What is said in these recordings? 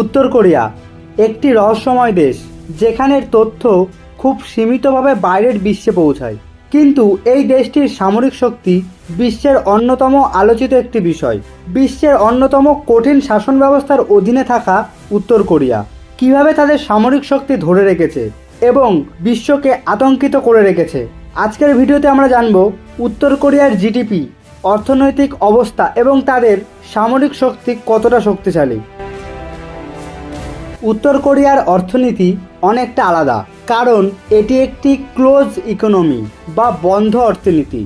উত্তর কোরিয়া, একটি রহস্যময় দেশ যেখানের তথ্য খুব সীমিতভাবে বাইরের বিশ্বে পৌঁছায়। কিন্তু এই দেশটির সামরিক শক্তি বিশ্বের অন্যতম আলোচিত একটি বিষয়। বিশ্বের অন্যতম কঠিন শাসন ব্যবস্থার অধীনে থাকা উত্তর কোরিয়া। কীভাবে তাদের সামরিক শক্তি ধরে রেখেছে এবং বিশ্বকে আতঙ্কিত করে রেখেছে? আজকের ভিডিওতে আমরা জানব উত্তর কোরিয়ার জিডিপি, অর্থনৈতিক অবস্থা এবং তাদের সামরিক শক্তি কতটা শক্তিশালী। উত্তর কোরিয়ার অর্থনীতি অনেকটা আলাদা, কারণ এটি একটি ক্লোজ ইকোনমি বা বন্ধ অর্থনীতি।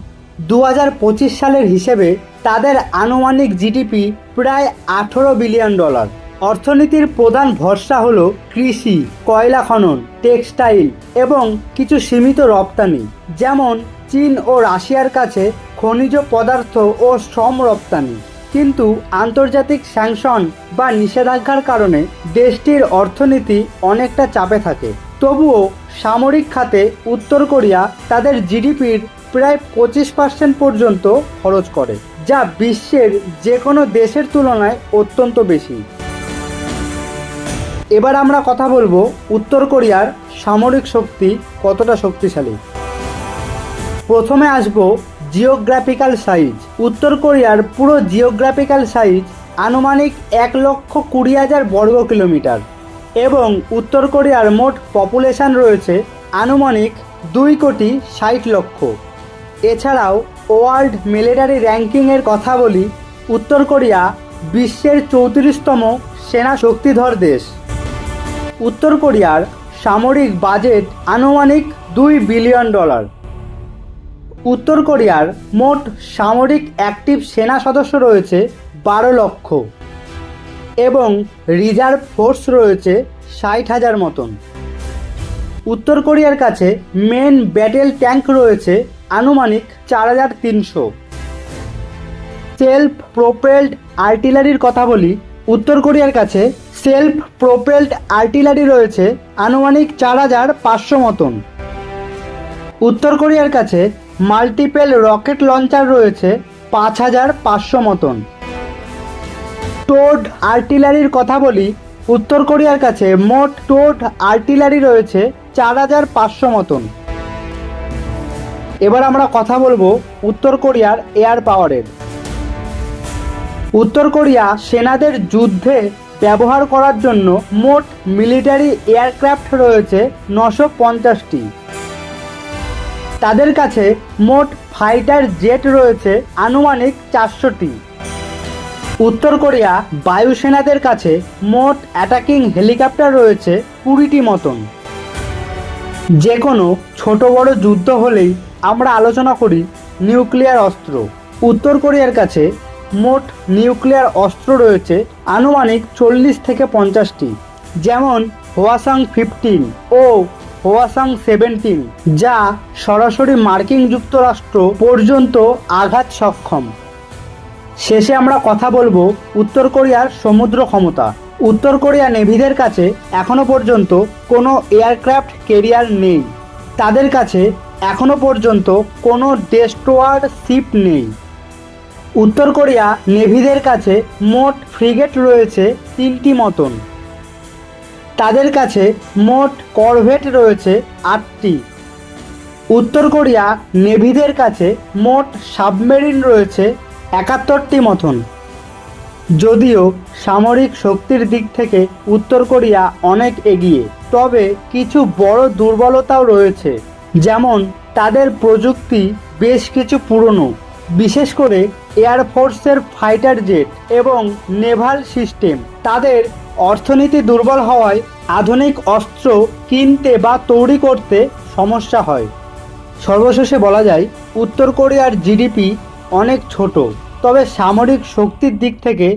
দু হাজার পঁচিশ সালের হিসেবে তাদের আনুমানিক জিডিপি প্রায় আঠেরো বিলিয়ন ডলার। অর্থনীতির প্রধান ভরসা হলো কৃষি, কয়লা খনন, টেক্সটাইল এবং কিছু সীমিত রপ্তানি, যেমন চীন ও রাশিয়ার কাছে খনিজ পদার্থ ও শ্রম রপ্তানি। কিন্তু আন্তর্জাতিক স্যাংশন বা নিষেধাজ্ঞার কারণে দেশটির অর্থনীতি অনেকটা চাপে থাকে। তবুও সামরিক খাতে উত্তর কোরিয়া তাদের জিডিপির প্রায় পঁচিশ পার্সেন্ট পর্যন্ত খরচ করে, যা বিশ্বের যে কোনো দেশের তুলনায় অত্যন্ত বেশি। এবার আমরা কথা বলব উত্তর কোরিয়ার সামরিক শক্তি কতটা শক্তিশালী। প্রথমে আসব জিওগ্রাফিক্যাল সাইজ উত্তর কোরিয়ার পুরো জিওগ্রাফিক্যাল সাইজ আনুমানিক এক লক্ষ কুড়ি হাজার বর্গ কিলোমিটার। এবং উত্তর কোরিয়ার মোট পপুলেশন রয়েছে আনুমানিক দুই কোটি ষাট লক্ষ। এছাড়াও ওয়ার্ল্ড মিলিটারি র্যাঙ্কিংয়ের কথা বলি উত্তর কোরিয়া বিশ্বের চৌত্রিশতম সেনা শক্তিধর দেশ। উত্তর কোরিয়ার সামরিক বাজেট আনুমানিক দুই বিলিয়ন ডলার। উত্তর কোরিয়ার মোট সামরিক অ্যাক্টিভ সেনা সদস্য রয়েছে বারো লক্ষ এবং রিজার্ভ ফোর্স রয়েছে ষাট হাজার মতন। উত্তর কোরিয়ার কাছে মেন ব্যাটেল ট্যাঙ্ক রয়েছে আনুমানিক চার হাজার তিনশো। সেলফ প্রোপেলড আর্টিলারির কথা বলি, উত্তর কোরিয়ার কাছে সেলফ প্রোপেলড আর্টিলারি রয়েছে আনুমানিক চার হাজার পাঁচশো মতন। উত্তর কোরিয়ার কাছে মাল্টিপেল রকেট লঞ্চার রয়েছে পাঁচ হাজার পাঁচশো মতন। টোড আর্টিলারির কথা বলি, উত্তর কোরিয়ার কাছে মোট টোড আর্টিলারি রয়েছে চার হাজার পাঁচশো মতন। এবার আমরা কথা বলব উত্তর কোরিয়ার এয়ার পাওয়ারের। উত্তর কোরিয়া সেনাদের যুদ্ধে ব্যবহার করার জন্য মোট মিলিটারি এয়ারক্রাফট রয়েছে নশো পঞ্চাশটি। তাদের কাছে মোট ফাইটার জেট রয়েছে আনুমানিক চারশোটি। উত্তর কোরিয়া বায়ুসেনাদের কাছে মোট অ্যাটাকিং হেলিকপ্টার রয়েছে কুড়িটি মতন। যে কোনো ছোট বড় যুদ্ধ হলেই আমরা আলোচনা করি নিউক্লিয়ার অস্ত্র। উত্তর কোরিয়ার কাছে মোট নিউক্লিয়ার অস্ত্র রয়েছে আনুমানিক চল্লিশ থেকে পঞ্চাশটি, যেমন হোয়াসাং ফিফটিন ও হোয়াসাং সেভেন্টিন, যা সরাসরি মার্কিন যুক্তরাষ্ট্র পর্যন্ত আঘাত সক্ষম। শেষে আমরা কথা বলব উত্তর কোরিয়ার সমুদ্র ক্ষমতা। উত্তর কোরিয়া নেভিদের কাছে এখনও পর্যন্ত কোনো এয়ারক্রাফট কেরিয়ার নেই। তাদের কাছে এখনও পর্যন্ত কোনো ডেস্ট্রোয়ার শিপ নেই। উত্তর কোরিয়া নেভিদের কাছে মোট ফ্রিগেট রয়েছে তিনটি মতন। তাদের কাছে মোট করভেট রয়েছে আটটি। উত্তর কোরিয়া নেভিদের কাছে মোট সাবমেরিন রয়েছে একাত্তরটি মতন যদিও সামরিক শক্তির দিক থেকে উত্তর কোরিয়া অনেক এগিয়ে, তবে কিছু বড় দুর্বলতাও রয়েছে, যেমন তাদের প্রযুক্তি বেশ কিছু পুরনো, বিশেষ করে এয়ারফোর্সের ফাইটার জেট এবং নেভাল সিস্টেম। তাদের অর্থনীতি দুর্বল হওয়ায় আধুনিক অস্ত্র কিনতে বা তৈরি করতে সমস্যা হয়। সর্বশেষে বলা যায়, উত্তর কোরিয়ার জিডিপি অনেক ছোট, তবে সামরিক শক্তির দিক থেকে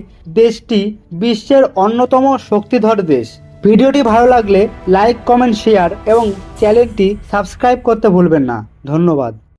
দেশটি বিশ্বের অন্যতম শক্তিধর দেশ। ভিডিওটি ভালো লাগলে লাইক, কমেন্ট, শেয়ার এবং চ্যানেলটি সাবস্ক্রাইব করতে ভুলবেন না। ধন্যবাদ।